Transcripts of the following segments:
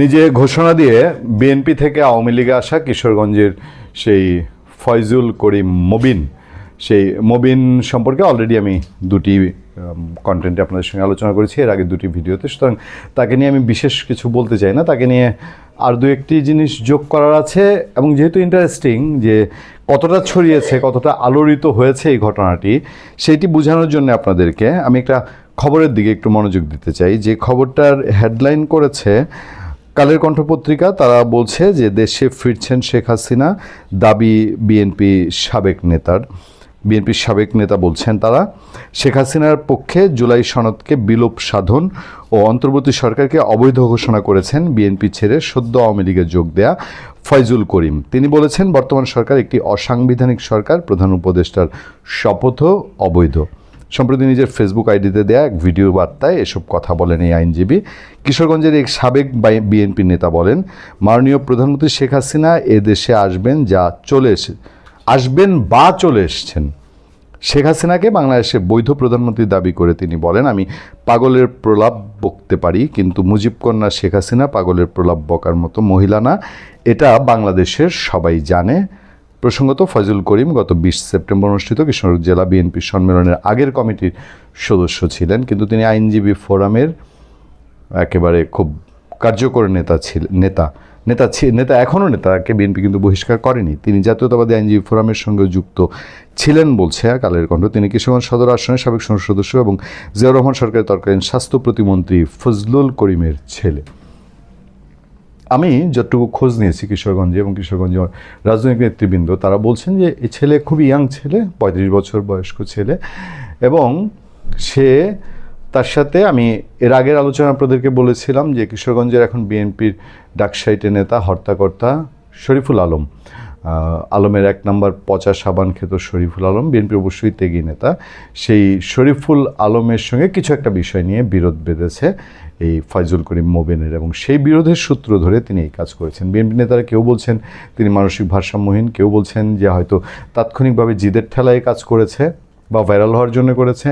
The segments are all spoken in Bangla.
নিজে ঘোষণা দিয়ে বিএনপি থেকে আওয়ামী লীগে আসা কিশোরগঞ্জের সেই ফয়জুল করিম মবিন। সেই মবিন সম্পর্কে অলরেডি আমি দুটি কন্টেন্টে আপনাদের সঙ্গে আলোচনা করেছি। এর আগে দুটি ভিডিওতে। সুতরাং তাকে নিয়ে আমি বিশেষ কিছু বলতে চাই না। তাকে নিয়ে আর দু একটি জিনিস যোগ করার আছে। এবং যেহেতু ইন্টারেস্টিং যে কতটা ছড়িয়েছে, কতটা আলোড়িত হয়েছে এই ঘটনাটি সেইটি বোঝানোর জন্য আপনাদেরকে আমি একটা খবরের দিকে একটু মনোযোগ দিতে চাই। যে খবরটার হেডলাইন করেছে কালের কণ্ঠ পত্রিকা তারা বলছে যে দেশে ফিরছেন শেখ হাসিনা, দাবি বিএনপি সাবেক নেতার। বিএনপির সাবেক নেতা বলছেন তারা, শেখ হাসিনার পক্ষে জুলাই সনদকে বিলোপ সাধন ও অন্তর্বর্তী সরকারকে অবৈধ ঘোষণা করেছেন বিএনপি ছেড়ে সদ্য আওয়ামী লীগে যোগ দেয়া ফয়জুল করিম। তিনি বলেছেন, বর্তমান সরকার একটি অসাংবিধানিক সরকার, প্রধান উপদেষ্টার শপথও অবৈধ। সম্প্রতি নিজের ফেসবুক আইডিতে দেয়া এক ভিডিও বার্তায় এসব কথা বলেন এই আইনজীবী। কিশোরগঞ্জের এক সাবেক বিএনপি নেতা বলেন, মাননীয় প্রধানমন্ত্রী শেখ হাসিনা এ দেশে আসবেন যা চলে এসে, আসবেন বা চলে এসছেন। শেখ হাসিনাকে বাংলাদেশে বৈধ প্রধানমন্ত্রী দাবি করে তিনি বলেন, আমি পাগলের প্রলাপ বকতে পারি, কিন্তু মুজিব কন্যা শেখ হাসিনা পাগলের প্রলাপ বকার মতো মহিলা না। এটা বাংলাদেশের সবাই জানে। প্রসঙ্গত ফজল করিম গত বিশ সেপ্টেম্বর অনুষ্ঠিত কিশোরগঞ্জ জেলা বিএনপি সম্মেলনের আগের কমিটির সদস্য ছিলেন, কিন্তু তিনি আইনজীবী ফোরামের একেবারে খুব কার্যকর নেতা ছিলেন নেতা নেতা নেতা এখনও নেতাকে বিএনপি কিন্তু বহিষ্কার করেনি। তিনি জাতীয়তাবাদী আইনজীবী ফোরামের সঙ্গে যুক্ত ছিলেন বলছে কালের কণ্ঠ। তিনি কিশোরগঞ্জ সদর আসনের সাবেক সংসদ সদস্য এবং জিয়াউর রহমান সরকারের তৎকালীন স্বাস্থ্য প্রতিমন্ত্রী ফজলুল করিমের ছেলে। আমি যতটুকু খোঁজ নিয়েছি কিশোরগঞ্জে এবং কিশোরগঞ্জের রাজনৈতিক নেতৃবৃন্দ, তারা বলছেন যে এই ছেলে খুবই ইয়াং ছেলে, পঁয়ত্রিশ বছর বয়স্ক ছেলে এবং সে তার সাথে আমি এর আগের আলোচনা আপনাদেরকে বলেছিলাম যে কিশোরগঞ্জের এখন বিএনপির ডাকসাইটে নেতা, হর্তাকর্তা শরীফুল আলম। আলমের এক নম্বর পচা সাবান খেত শরীফুল আলম বিএনপি অবশ্যই তেগি নেতা। সেই শরীফুল আলমের সঙ্গে কিছু একটা বিষয় নিয়ে বিরোধ বেঁধেছে এই ফয়জুল করিম মোবেনের এবং সেই বিরোধের সূত্র ধরে তিনি এই কাজ করেছেন। বিএনপি নেতারা কেউ বলছেন তিনি মানসিক ভারসাম্যহীন, কেউ বলছেন যে হয়তো তাৎক্ষণিকভাবে জিদের ঠেলায় কাজ করেছে বা ভাইরাল হওয়ার জন্য করেছে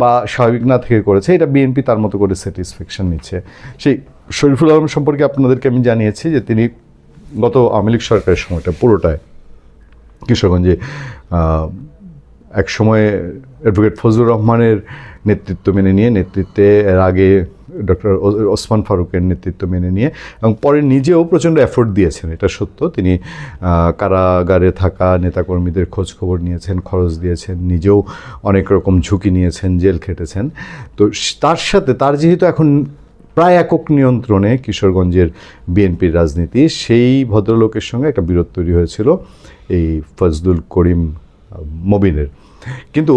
বা স্বাভাবিক না থেকে করেছে, এটা বিএনপি তার মতো করে স্যাটিসফ্যাকশন নিচ্ছে। সেই শরীফুল আলম সম্পর্কে আপনাদেরকে আমি জানিয়েছি যে তিনি গত আওয়ামী লীগ সরকারের সময়টা পুরোটায় কিশোরগঞ্জে এক সময়ে অ্যাডভোকেট ফজলুর রহমানের নেতৃত্ব মেনে নিয়ে, নেতৃত্বে এর আগে ডক্টর ওসমান ফারুকের নেতৃত্ব মেনে নিয়ে এবং পরে নিজেও প্রচণ্ড এফোর্ট দিয়েছেন, এটা সত্য। তিনি কারাগারে থাকা নেতাকর্মীদের খোঁজ খবর নিয়েছেন, খরচ দিয়েছেন, নিজেও অনেক রকম ঝুঁকি নিয়েছেন, জেল খেটেছেন। তো তার সাথে, তার যেহেতু এখন প্রায় একক নিয়ন্ত্রণে কিশোরগঞ্জের বিএনপির রাজনীতি। সেই ভদ্রলোকের সঙ্গে একটা বিরোধ তৈরি হয়েছিল, এই ফজলুল করিম মবিনের। কিন্তু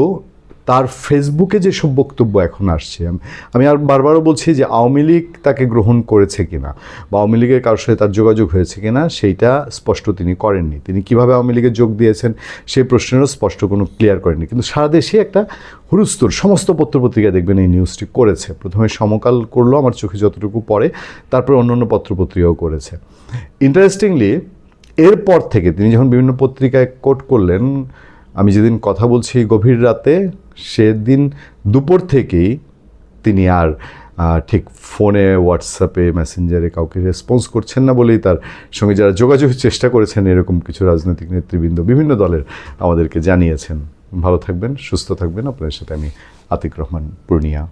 তার ফেসবুকে যেসব বক্তব্য এখন আসছে, আম- আর বারবারও বলছি যে আওয়ামী লীগ তাকে গ্রহণ করেছে কিনা বা আওয়ামী লীগের কারোর সাথে তার যোগাযোগ হয়েছে কিনা, সেইটা স্পষ্ট তিনি করেননি। তিনি কীভাবে আওয়ামী লীগে যোগ দিয়েছেন সেই প্রশ্নেরও স্পষ্ট কোনো ক্লিয়ার করেননি। কিন্তু সারা দেশে একটা হুরুস্তুর, সমস্ত পত্রপত্রিকা দেখবেন এই নিউজটি করেছে। প্রথমে সমকাল করল, আমার চোখে যতটুকু পড়ে, তারপরে অন্য অন্য পত্রপত্রিকাও করেছে। ইন্টারেস্টিংলি এরপর থেকে তিনি যখন বিভিন্ন পত্রিকায় কোট করলেন, আমি যেদিন কথা বলছি গভীর রাতে সেদিন দুপুর থেকেই তিনি আর ঠিক ফোনে হোয়াটসঅ্যাপে মেসেঞ্জারে কাউকে রেসপন্স করছেন না বলেই তার সঙ্গে যারা যোগাযোগের চেষ্টা করেছেন, এরকম কিছু রাজনৈতিক নেতৃবৃন্দ বিভিন্ন দলের আমাদেরকে জানিয়েছেন। ভালো থাকবেন, সুস্থ থাকবেন। আপনার সাথে আমি আতিক রহমান, পূর্ণিয়া।